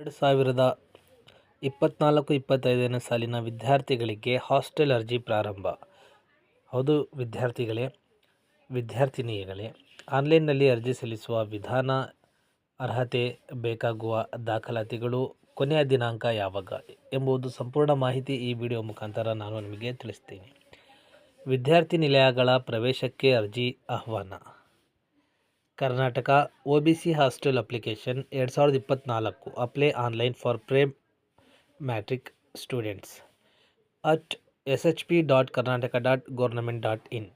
ಎರಡು ಸಾವಿರದ ಇಪ್ಪತ್ತ್ನಾಲ್ಕು ಇಪ್ಪತ್ತೈದನೇ ಸಾಲಿನ ವಿದ್ಯಾರ್ಥಿಗಳಿಗೆ ಹಾಸ್ಟೆಲ್ ಅರ್ಜಿ ಪ್ರಾರಂಭ. ಹೌದು ವಿದ್ಯಾರ್ಥಿಗಳೇ, ವಿದ್ಯಾರ್ಥಿನಿಯಗಳೇ, ಆನ್ಲೈನ್ನಲ್ಲಿ ಅರ್ಜಿ ಸಲ್ಲಿಸುವ ವಿಧಾನ, ಅರ್ಹತೆ, ಬೇಕಾಗುವ ದಾಖಲಾತಿಗಳು, ಕೊನೆಯ ದಿನಾಂಕ ಯಾವಾಗ ಎಂಬುದು ಸಂಪೂರ್ಣ ಮಾಹಿತಿ ಈ ವಿಡಿಯೋ ಮುಖಾಂತರ ನಾನು ನಿಮಗೆ ತಿಳಿಸ್ತೀನಿ. ವಿದ್ಯಾರ್ಥಿ ನಿಲಯಗಳ ಪ್ರವೇಶಕ್ಕೆ ಅರ್ಜಿ ಆಹ್ವಾನ. Karnataka O B C hostel application ಎರಡು ಸಾವಿರದ ಇಪ್ಪತ್ತ್ನಾಲ್ಕು apply online for pre matric students at S H P dot Karnataka dot government dot in.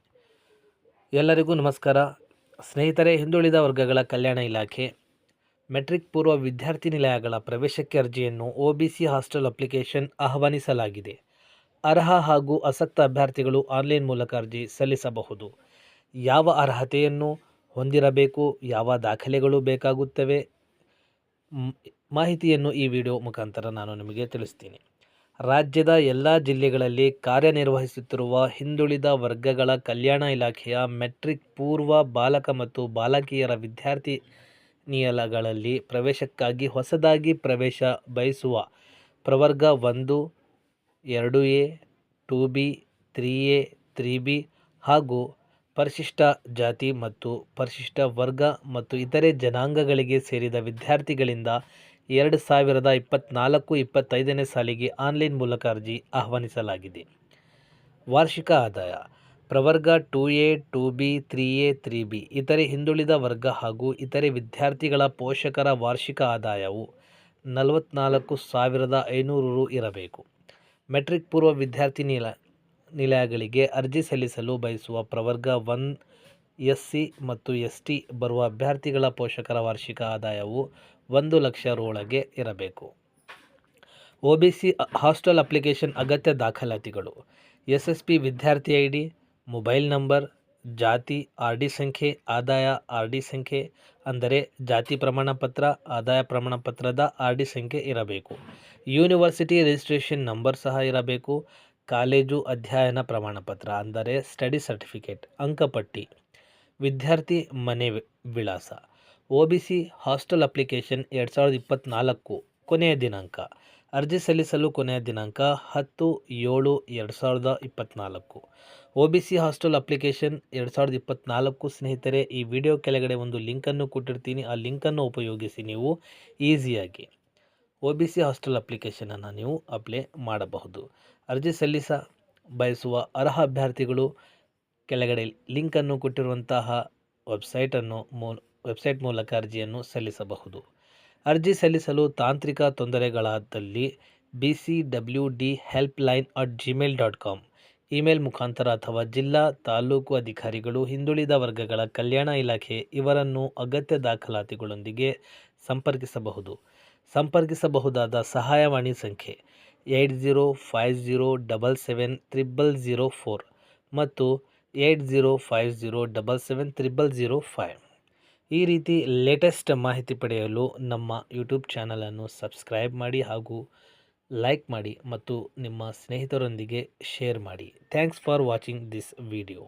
ಎಲ್ಲರಿಗೂ ನಮಸ್ಕಾರ. ಸ್ನೇಹಿತರೆ, ಹಿಂದುಳಿದ ವರ್ಗಗಳ ಕಲ್ಯಾಣ ಇಲಾಖೆ, ಮೆಟ್ರಿಕ್ ಪೂರ್ವ ವಿದ್ಯಾರ್ಥಿ ನಿಲಯಗಳ ಪ್ರವೇಶಕ್ಕೆ ಅರ್ಜಿಯನ್ನು O B C hostel application ಆಹ್ವಾನಿಸಲಾಗಿದೆ. ಅರ್ಹ ಹಾಗೂ ಆಸಕ್ತ ಅಭ್ಯರ್ಥಿಗಳು ಆನ್ಲೈನ್ ಮೂಲಕ ಅರ್ಜಿ ಸಲ್ಲಿಸಬಹುದು. ಯಾವ ಅರ್ಹತೆಯನ್ನು ಹೊಂದಿರಬೇಕು, ಯಾವ ದಾಖಲೆಗಳು ಬೇಕಾಗುತ್ತವೆ ಮಾಹಿತಿಯನ್ನು ಈ ವಿಡಿಯೋ ಮುಖಾಂತರ ನಾನು ನಿಮಗೆ ತಿಳಿಸ್ತೀನಿ. ರಾಜ್ಯದ ಎಲ್ಲ ಜಿಲ್ಲೆಗಳಲ್ಲಿ ಕಾರ್ಯನಿರ್ವಹಿಸುತ್ತಿರುವ ಹಿಂದುಳಿದ ವರ್ಗಗಳ ಕಲ್ಯಾಣ ಇಲಾಖೆಯ ಮೆಟ್ರಿಕ್ ಪೂರ್ವ ಬಾಲಕ ಮತ್ತು ಬಾಲಕಿಯರ ವಿದ್ಯಾರ್ಥಿ ನಿಯಲಗಳಲ್ಲಿ ಪ್ರವೇಶಕ್ಕಾಗಿ ಹೊಸದಾಗಿ ಪ್ರವೇಶ ಬಯಸುವ ಪ್ರವರ್ಗ ಒಂದು, ಎರಡು A, two B, three A, three B ಹಾಗೂ ಪರಿಶಿಷ್ಟ ಜಾತಿ ಮತ್ತು ಪರಿಶಿಷ್ಟ ವರ್ಗ ಮತ್ತು ಇತರೆ ಜನಾಂಗಗಳಿಗೆ ಸೇರಿದ ವಿದ್ಯಾರ್ಥಿಗಳಿಂದ ಎರಡು ಸಾವಿರದ ಇಪ್ಪತ್ತ್ನಾಲ್ಕು ಇಪ್ಪತ್ತೈದನೇ ಸಾಲಿಗೆ ಆನ್ಲೈನ್ ಮೂಲಕ ಅರ್ಜಿ ಆಹ್ವಾನಿಸಲಾಗಿದೆ. ವಾರ್ಷಿಕ ಆದಾಯ, ಪ್ರವರ್ಗ two A, two B, three A, three B ಇತರೆ ಹಿಂದುಳಿದ ವರ್ಗ ಹಾಗೂ ಇತರೆ ವಿದ್ಯಾರ್ಥಿಗಳ ಪೋಷಕರ ವಾರ್ಷಿಕ ಆದಾಯವು ನಲವತ್ನಾಲ್ಕು ಸಾವಿರದ ಐನೂರು ರು ಇರಬೇಕು. ಮೆಟ್ರಿಕ್ ಪೂರ್ವ ವಿದ್ಯಾರ್ಥಿ ನಿಲ ನಿಲಯಗಳಿಗೆ ಅರ್ಜಿ ಸಲ್ಲಿಸಲು ಬಯಸುವ ಪ್ರವರ್ಗ ಒನ್ ಎಸ್ ಸಿ ಮತ್ತು ಎಸ್ ಟಿ ಬರುವ ಅಭ್ಯರ್ಥಿಗಳ ಪೋಷಕರ ವಾರ್ಷಿಕ ಆದಾಯವು ಒಂದು ಲಕ್ಷ ರೊಳಗೆ ಇರಬೇಕು. O B C hostel application ಅಗತ್ಯ ದಾಖಲಾತಿಗಳು. ಎಸ್ ಎಸ್ ಪಿ ವಿದ್ಯಾರ್ಥಿ ಐ ಡಿ ಮೊಬೈಲ್ ನಂಬರ್, ಜಾತಿ, ಆರ್ ಡಿ ಸಂಖ್ಯೆ, ಆದಾಯ, ಆರ್ ಡಿ ಸಂಖ್ಯೆ ಅಂದರೆ ಜಾತಿ ಪ್ರಮಾಣಪತ್ರ ಆದಾಯ ಪ್ರಮಾಣಪತ್ರದ ಆರ್ ಡಿ ಸಂಖ್ಯೆ ಇರಬೇಕು. ಯೂನಿವರ್ಸಿಟಿ ರಿಜಿಸ್ಟ್ರೇಷನ್ ನಂಬರ್ ಸಹ ಇರಬೇಕು. ಕಾಲೇಜು ಅಧ್ಯಯನ ಪ್ರಮಾಣಪತ್ರ, ಅಂದರೆ ಸ್ಟಡಿ ಸರ್ಟಿಫಿಕೇಟ್, ಅಂಕಪಟ್ಟಿ, ವಿದ್ಯಾರ್ಥಿ ಮನೆ ವಿಳಾಸ, O B C hostel application ಎರಡು ಸಾವಿರದ ಇಪ್ಪತ್ತ್ನಾಲ್ಕು ಕೊನೆಯ ದಿನಾಂಕ, ಅರ್ಜಿ ಸಲ್ಲಿಸಲು ಕೊನೆಯ ದಿನಾಂಕ ಹತ್ತು ಏಳು ಎರಡು ಸಾವಿರದ ಇಪ್ಪತ್ತ್ನಾಲ್ಕು O B C hostel application ಎರಡು ಸಾವಿರದ ಇಪ್ಪತ್ತ್ನಾಲ್ಕು ಸ್ನೇಹಿತರೆ, ಈ ವಿಡಿಯೋ ಕೆಳಗಡೆ ಒಂದು ಲಿಂಕನ್ನು ಕೊಟ್ಟಿರ್ತೀನಿ. ಆ ಲಿಂಕನ್ನು ಉಪಯೋಗಿಸಿ ನೀವು ಈಸಿಯಾಗಿ. ಒ ಬಿ ಸಿ ಹಾಸ್ಟೆಲ್ ಅಪ್ಲಿಕೇಶನನ್ನು ನೀವು ಅಪ್ಲೈ ಮಾಡಬಹುದು. ಅರ್ಜಿ ಸಲ್ಲಿಸ ಬಯಸುವ ಅರ್ಹ ಅಭ್ಯರ್ಥಿಗಳು ಕೆಳಗಡೆ ಲಿಂಕನ್ನು ಕೊಟ್ಟಿರುವಂತಹ ವೆಬ್ಸೈಟನ್ನು ಮೂ, ವೆಬ್ಸೈಟ್ ಮೂಲಕ ಅರ್ಜಿಯನ್ನು ಸಲ್ಲಿಸಬಹುದು. ಅರ್ಜಿ ಸಲ್ಲಿಸಲು ತಾಂತ್ರಿಕ ತೊಂದರೆಗಳಾದಲ್ಲಿ B C W D help line at Gmail dot com email ಮುಖಾಂತರ ಅಥವಾ ಜಿಲ್ಲಾ ತಾಲೂಕು ಅಧಿಕಾರಿಗಳು ಹಿಂದುಳಿದ ವರ್ಗಗಳ ಕಲ್ಯಾಣ ಇಲಾಖೆ ಇವರನ್ನು ಅಗತ್ಯ ದಾಖಲಾತಿಗಳೊಂದಿಗೆ ಸಂಪರ್ಕಿಸಬಹುದು. ಸಂಪರ್ಕಿಸಬಹುದಾದ ಸಹಾಯವಾಣಿ ಸಂಖ್ಯೆ eight zero five zero double seven triple zero four ಮತ್ತು eight zero five zero double seven triple zero five. ಈ ರೀತಿ ಲೇಟೆಸ್ಟ್ ಮಾಹಿತಿ ಪಡೆಯಲು ನಮ್ಮ ಯೂಟ್ಯೂಬ್ ಚಾನಲನ್ನು ಸಬ್ಸ್ಕ್ರೈಬ್ ಮಾಡಿ ಹಾಗೂ ಲೈಕ್ ಮಾಡಿ ಮತ್ತು ನಿಮ್ಮ ಸ್ನೇಹಿತರೊಂದಿಗೆ ಶೇರ್ ಮಾಡಿ. Thanks for watching this video